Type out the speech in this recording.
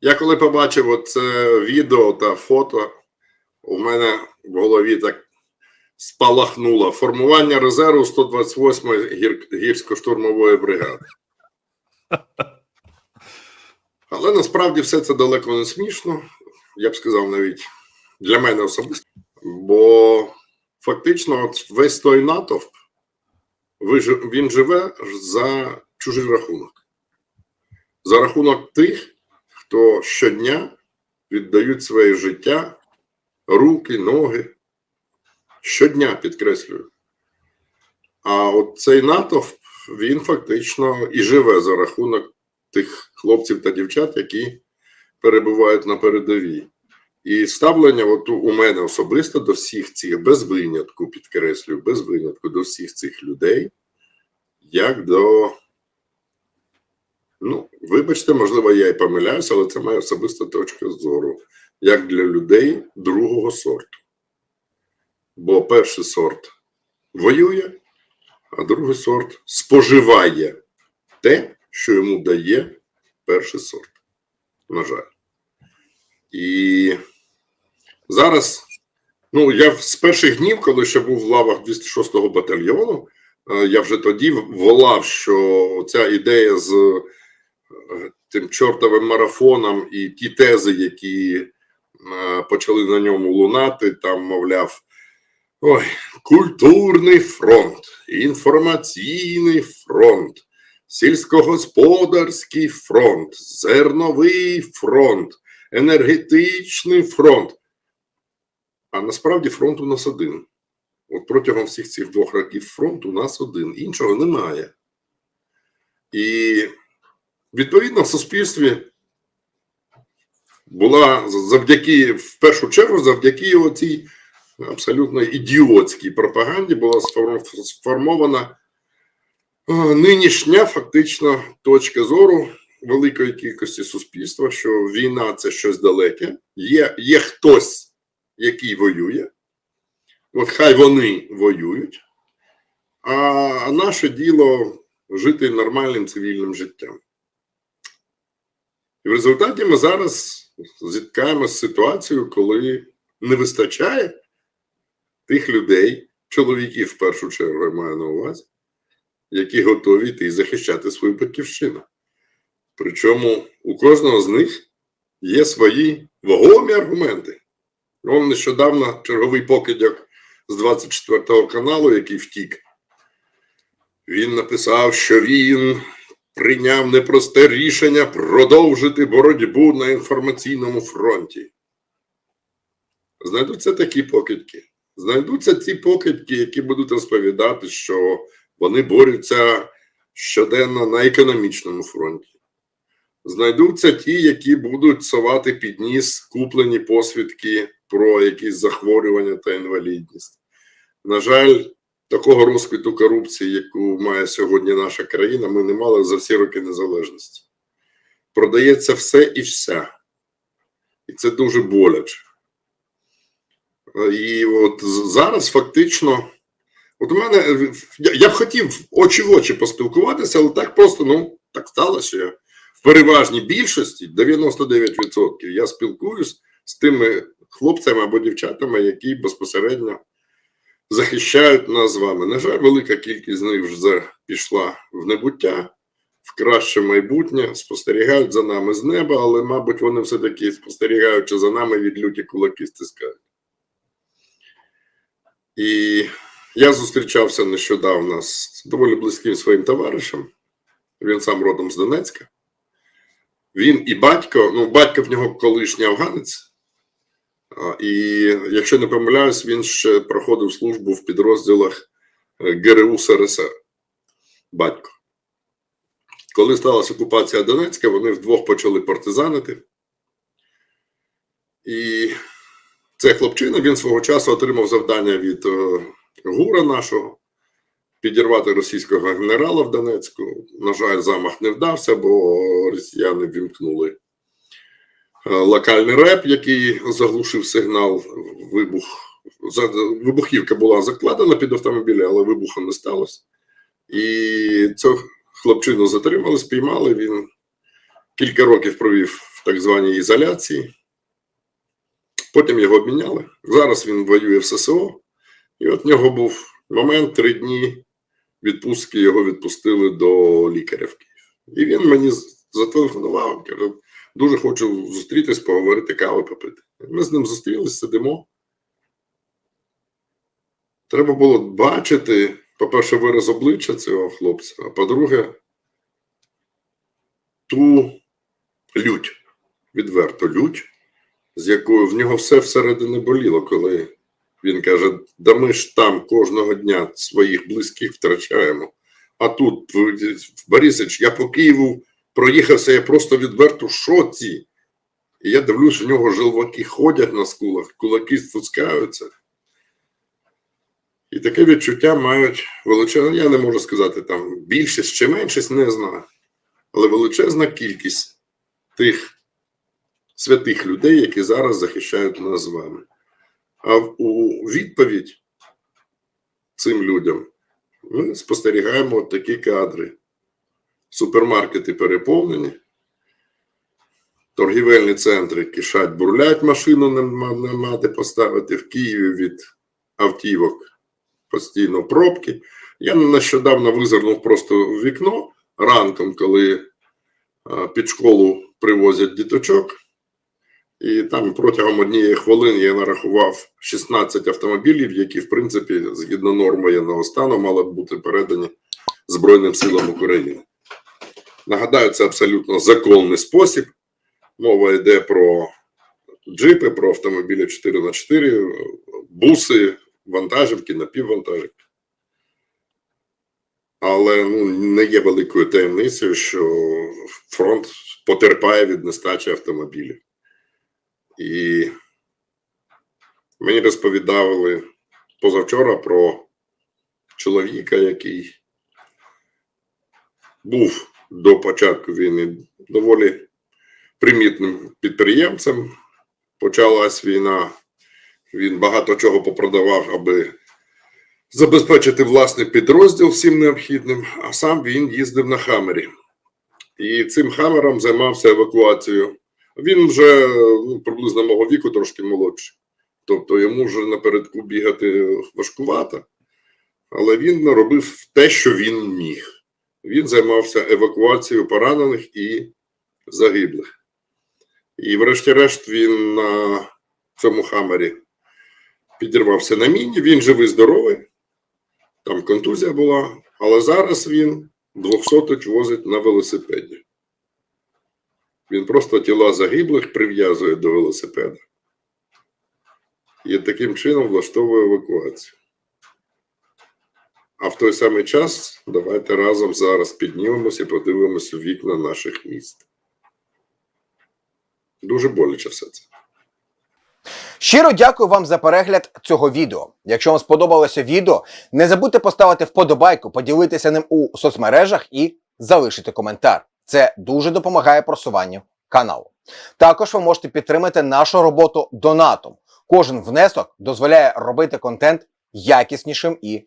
Я коли побачив це відео та фото, у мене в голові так спалахнуло формування резерву 128-ї гір... гірсько-штурмової бригади. Але насправді все це далеко не смішно. Я б сказав навіть для мене особисто. Бо фактично, от весь той натовп він живе за чужий рахунок. За рахунок тих, хто щодня віддають своє життя, руки, ноги. Щодня підкреслюю. А от цей натовп, він фактично і живе за рахунок тих хлопців та дівчат, які перебувають на передовій. І ставлення от у- мене особисто до всіх цих, без винятку, підкреслюю, без винятку до всіх цих людей, як до. Ну, вибачте, можливо, я і помиляюся, але це моя особиста точка зору, як для людей другого сорту. Бо перший сорт воює, а другий сорт споживає те, що йому дає перший сорт. На жаль. І зараз, ну, я з перших днів, коли ще був в лавах 206-го батальйону, е, я вже тоді волав, що ця ідея з тим чортовим марафоном і ті тези, які е, почали на ньому лунати, там, мовляв, ой, культурний фронт, інформаційний фронт, сільськогосподарський фронт, зерновий фронт, енергетичний фронт. А насправді фронт у нас один. От протягом всіх цих двох років фронт у нас один, іншого немає. І відповідно в суспільстві була завдяки, в першу чергу, завдяки оцій абсолютно ідіотській пропаганді була сформована е, нинішня фактично точка зору великої кількості суспільства, що війна це щось далеке, є, є хтось, який воює, от хай вони воюють, а наше діло жити нормальним цивільним життям. І в результаті ми зараз зіткаємося з ситуацією, коли не вистачає тих людей, чоловіків в першу чергу я маю на увазі, які готові йти і захищати свою батьківщину. Причому у кожного з них є свої вагомі аргументи. Вон нещодавно черговий покидьок з 24 каналу, який втік, він написав, що він прийняв непросте рішення продовжити боротьбу на інформаційному фронті. Знайдуться такі покидьки. Знайдуться ті покидьки, які будуть розповідати, що вони борються щоденно на економічному фронті. Знайдуться ті, які будуть совати під ніс куплені посвідки про якісь захворювання та інвалідність. На жаль, такого розквіту корупції, яку має сьогодні наша країна, ми не мали за всі роки незалежності. Продається все і вся. І це дуже боляче. І от зараз фактично, от у мене я, я б хотів очі в очі поспілкуватися, але так просто, ну, так сталося. що я В переважній більшості 99% я спілкуюсь з тими хлопцями або дівчатами, які безпосередньо захищають нас з вами. На жаль, велика кількість з них вже пішла в небуття, в краще майбутнє, спостерігають за нами з неба, але, мабуть, вони все-таки спостерігаючи за нами від люті кулаки стискають. І я зустрічався нещодавно з доволі близьким своїм товаришем. Він сам родом з Донецька. Він і батько, ну, батько в нього колишній афганець. І якщо не помиляюсь, він ще проходив службу в підрозділах е, ГРУ СРСР. Батько. Коли сталася окупація Донецька, вони вдвох почали партизанити. І цей хлопчина він свого часу отримав завдання від е, гура нашого підірвати російського генерала в Донецьку. На жаль, замах не вдався, бо росіяни вімкнули локальний реп, який заглушив сигнал. Вибух вибухівка була закладена під автомобілем, але вибуху не сталося. І цього хлопчину затримали, спіймали. Він кілька років провів в так званій ізоляції. Потім його обміняли. Зараз він воює в ССО. І от в нього був момент три дні відпустки, його відпустили до лікаря в Київ. І він мені зателефонував, каже, дуже хочу зустрітись, поговорити, кави попити. Ми з ним зустрілись, сидимо. Треба було бачити, по-перше, вираз обличчя цього хлопця, а по-друге, ту лють, відверто лють, з якою в нього все всередині боліло, коли він каже: да ми ж там кожного дня своїх близьких втрачаємо. А тут, Борисич, я по Києву проїхався, я просто відверто в шоці. І я дивлюсь, у нього жилваки ходять на скулах, кулаки спускаються. І таке відчуття мають величезне, я не можу сказати там більшість чи меншість, не знаю. Але величезна кількість тих святих людей, які зараз захищають нас з вами. А у відповідь цим людям ми спостерігаємо такі кадри. Супермаркети переповнені, торгівельні центри кишать, бурлять, машину нема де поставити в Києві від автівок постійно пробки. Я нещодавно визирнув просто в вікно ранком, коли під школу привозять діточок. І там протягом однієї хвилини я нарахував 16 автомобілів, які, в принципі, згідно норм воєнного стану, мали б бути передані Збройним силам України. Нагадаю, це абсолютно законний спосіб. Мова йде про джипи, про автомобілі 4х4, буси, вантажівки, напіввантажівки. Але ну, не є великою таємницею, що фронт потерпає від нестачі автомобілів. І мені розповідали позавчора про чоловіка, який був до початку війни доволі примітним підприємцем. Почалась війна, він багато чого попродавав, аби забезпечити власний підрозділ всім необхідним, а сам він їздив на Хаммері. І цим хамером займався евакуацією. Він вже ну, приблизно мого віку, трошки молодший. Тобто йому вже напередку бігати важкувато, але він робив те, що він міг. Він займався евакуацією поранених і загиблих. І, врешті-решт, він на цьому хамері підірвався на міні. Він живий, здоровий, там контузія була, але зараз він 200 возить на велосипеді. Він просто тіла загиблих прив'язує до велосипеда і таким чином влаштовує евакуацію. А в той самий час давайте разом зараз піднімемося і подивимося вікна наших міст. Дуже боляче все це. Щиро дякую вам за перегляд цього відео. Якщо вам сподобалося відео, не забудьте поставити вподобайку, поділитися ним у соцмережах і залишити коментар. Це дуже допомагає просуванню каналу. Також ви можете підтримати нашу роботу донатом. Кожен внесок дозволяє робити контент якіснішим і